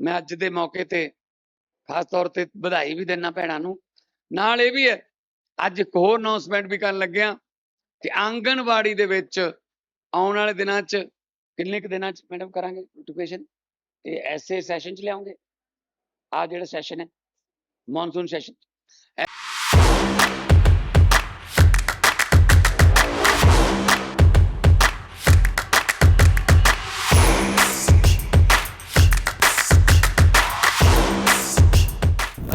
ਮੈਂ ਅੱਜ ਦੇ ਮੌਕੇ ਤੇ ਖਾਸ ਤੌਰ ਤੇ ਵਧਾਈ ਵੀ ਦੇਣਾ ਭੈਣਾਂ ਨੂੰ। ਨਾਲ ਇਹ ਵੀ ਹੈ, ਅੱਜ ਇੱਕ ਹੋਰ ਅਨਾਉਂਸਮੈਂਟ ਵੀ ਕਰਨ ਲੱਗਿਆ ਕਿ ਆਂਗਣਵਾੜੀ ਦੇ ਵਿੱਚ ਆਉਣ ਵਾਲੇ ਦਿਨਾਂ 'ਚ ਕਿੰਨੇ ਕੁ ਦਿਨਾਂ 'ਚ ਮੈਡਮ ਕਰਾਂਗੇ ਨੋਟੀਫਿਕੇਸ਼ਨ ਇਹ ਐਸੇ ਸੈਸ਼ਨ 'ਚ ਲਿਆਉਂਗੇ। ਆ ਜਿਹੜਾ ਸੈਸ਼ਨ ਹੈ ਮੌਨਸੂਨ ਸੈਸ਼ਨ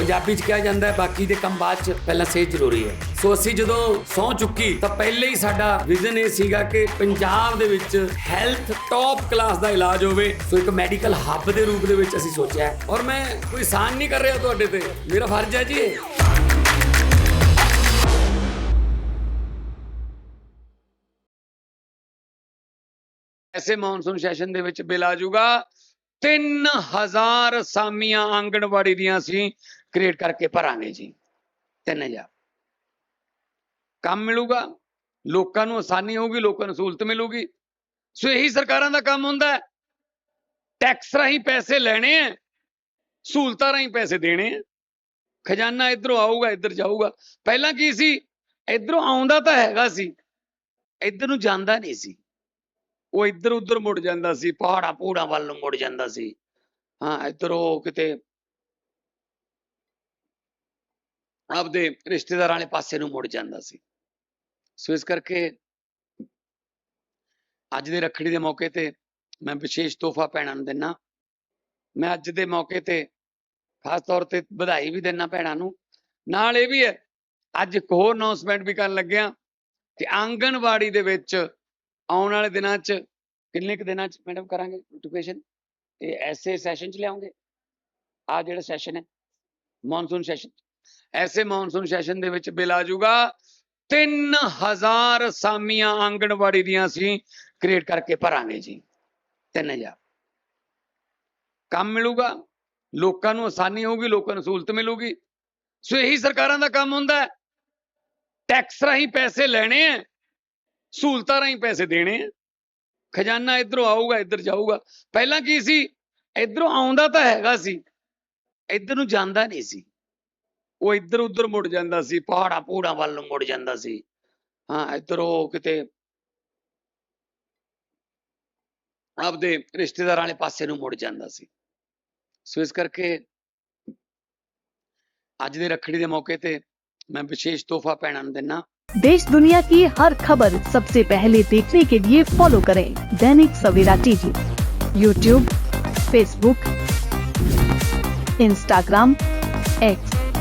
ਪੰਜਾਬੀ 'ਚ ਕਿਹਾ ਜਾਂਦਾ ਹੈ, ਬਾਕੀ ਦੇ ਕੰਮ ਬਾਅਦ 'ਚ ਪਹਿਲਾਂ ਸਿਹਤ ਜ਼ਰੂਰੀ ਹੈ। ਸੋ ਅਸੀਂ ਜਦੋਂ ਸਹੁੰ ਚੁੱਕੀ, ਤਾਂ ਪਹਿਲੇ ਹੀ ਸਾਡਾ ਵਿਜ਼ਨ ਇਹ ਸੀਗਾ ਕਿ ਪੰਜਾਬ ਦੇ ਵਿੱਚ ਹੈਲਥ ਟੌਪ ਕਲਾਸ ਦਾ ਇਲਾਜ ਹੋਵੇ। ਸੋ ਇੱਕ ਮੈਡੀਕਲ ਹੱਬ ਦੇ ਰੂਪ ਦੇ ਵਿੱਚ ਅਸੀਂ ਸੋਚਿਆ ਔਰ ਮੈਂ ਕੋਈ ਸਾਨ ਨਹੀਂ ਕਰ ਰਿਹਾ ਤੁਹਾਡੇ ਤੇ। ਮੇਰਾ ਫਰਜ਼ ਹੈ ਜੀ ਇਹ। ਐਸੇ ਮੌਨਸੂਨ ਸੈਸ਼ਨ ਦੇ ਵਿੱਚ ਬਿੱਲ ਆ ਜਾਊਗਾ। 3000 ਅਸਾਮੀਆਂ ਆਂਗਣਵਾੜੀ ਦੀਆਂ ਸੀ। ਕ੍ਰੀਏਟ ਕਰਕੇ ਭਰਾਂਗੇ ਜੀ 3000 ਕੰਮ ਮਿਲੂਗਾ, ਲੋਕਾਂ ਨੂੰ ਆਸਾਨੀ ਹੋਊਗੀ, ਲੋਕਾਂ ਨੂੰ ਸਹੂਲਤ ਮਿਲੂਗੀ। ਸੋ ਇਹੀ ਸਰਕਾਰਾਂ ਦਾ ਕੰਮ ਹੁੰਦਾ ਹੈ। ਟੈਕਸ ਰਾਹੀਂ ਪੈਸੇ ਲੈਣੇ ਆ ਸਹੂਲਤਾਂ ਰਾਹੀਂ ਪੈਸੇ ਦੇਣੇ ਆ ਖਜ਼ਾਨਾ ਇਧਰੋਂ ਆਊਗਾ, ਇੱਧਰ ਜਾਊਗਾ। ਪਹਿਲਾਂ ਕੀ ਸੀ? ਇਧਰੋਂ ਆਉਂਦਾ ਤਾਂ ਹੈਗਾ ਸੀ, ਇੱਧਰ ਨੂੰ ਜਾਂਦਾ ਨਹੀਂ ਸੀ। ਉਹ ਇੱਧਰ ਉੱਧਰ ਮੁੜ ਜਾਂਦਾ ਸੀ ਪਹਾੜਾਂ ਪੂੜਾਂ ਵੱਲ ਨੂੰ ਮੁੜ ਜਾਂਦਾ ਸੀ। ਹਾਂ, ਇੱਧਰ ਉਹ ਕਿਤੇ ਆਪਦੇ ਰਿਸ਼ਤੇਦਾਰਾਂ ਵਾਲੇ ਪਾਸੇ ਨੂੰ ਮੁੜ ਜਾਂਦਾ ਸੀ। ਸੋ ਇਸ ਕਰਕੇ ਅੱਜ ਦੇ ਰੱਖੜੀ ਦੇ ਮੌਕੇ ਤੇ ਮੈਂ ਵਿਸ਼ੇਸ਼ ਤੋਹਫਾ ਭੈਣਾਂ ਨੂੰ ਦਿੰਨਾ। ਮੈਂ ਅੱਜ ਦੇ ਮੌਕੇ ਤੇ ਖਾਸ ਤੌਰ ਤੇ ਵਧਾਈ ਵੀ ਦੇਣਾ ਭੈਣਾਂ ਨੂੰ। ਨਾਲ ਇਹ ਵੀ ਹੈ, ਅੱਜ ਇੱਕ ਹੋਰ ਅਨਾਉਂਸਮੈਂਟ ਵੀ ਕਰਨ ਲੱਗਿਆ ਕਿ ਆਂਗਣਵਾੜੀ ਦੇ ਵਿੱਚ ਆਉਣ ਵਾਲੇ ਦਿਨਾਂ 'ਚ ਕਿੰਨੇ ਕੁ ਦਿਨਾਂ 'ਚ ਮੈਡਮ ਕਰਾਂਗੇ ਨੋਟੀਫਿਕੇਸ਼ਨ ਇਹ ਐਸੇ ਸੈਸ਼ਨ 'ਚ ਲਿਆਉਂਗੇ। ਆ ਜਿਹੜਾ ਸੈਸ਼ਨ ਹੈ ਮੌਨਸੂਨ ਸੈਸ਼ਨ ਐਸੇ ਮੌਨਸੂਨ ਸੈਸ਼ਨ ਦੇ ਵਿੱਚ ਬਿੱਲ ਆ ਜਾਊਗਾ। 3000 ਅਸਾਮੀਆਂ ਆਂਗਣਵਾੜੀ ਦੀਆਂ ਅਸੀਂ ਕ੍ਰੀਏਟ ਕਰਕੇ ਭਰਾਂਗੇ ਜੀ। 3000 ਕੰਮ ਮਿਲੂਗਾ, ਲੋਕਾਂ ਨੂੰ ਆਸਾਨੀ ਹੋਊਗੀ, ਲੋਕਾਂ ਨੂੰ ਸਹੂਲਤ ਮਿਲੂਗੀ। ਸੋ ਇਹੀ ਸਰਕਾਰਾਂ ਦਾ ਕੰਮ ਹੁੰਦਾ ਹੈ। ਟੈਕਸ ਰਾਹੀਂ ਪੈਸੇ ਲੈਣੇ ਆ ਸਹੂਲਤਾਂ ਰਾਹੀਂ ਪੈਸੇ ਦੇਣੇ ਆ ਖਜ਼ਾਨਾ ਇਧਰੋਂ ਆਊਗਾ, ਇੱਧਰ ਜਾਊਗਾ। ਪਹਿਲਾਂ ਕੀ ਸੀ? ਇਧਰੋਂ ਆਉਂਦਾ ਤਾਂ ਹੈਗਾ ਸੀ, ਇੱਧਰ ਨੂੰ ਜਾਂਦਾ ਨਹੀਂ ਸੀ। ਉਹ ਇੱਧਰ ਉੱਧਰ ਮੁੜ ਜਾਂਦਾ ਸੀ ਪਹਾੜਾਂ ਪੂੜਾਂ ਵੱਲ ਨੂੰ ਮੁੜ ਜਾਂਦਾ ਸੀ ਹਾਂ ਇੱਧਰ ਉਹ ਕਿਤੇ ਆਪਦੇ ਰਿਸ਼ਤੇਦਾਰਾਂ ਵਾਲੇ ਪਾਸੇ ਨੂੰ ਮੁੜ ਜਾਂਦਾ ਸੀ ਸੋ ਇਸ ਕਰਕੇ ਅੱਜ ਦੇ ਰੱਖੜੀ ਦੇ ਮੌਕੇ ਤੇ ਮੈਂ ਵਿਸ਼ੇਸ਼ ਤੋਹਫਾ ਭੈਣਾਂ ਨੂੰ ਦਿੰਨਾ देश दुनिया की हर खबर सबसे पहले देखने के लिए फॉलो करें Dainik Savera TV YouTube Facebook Instagram X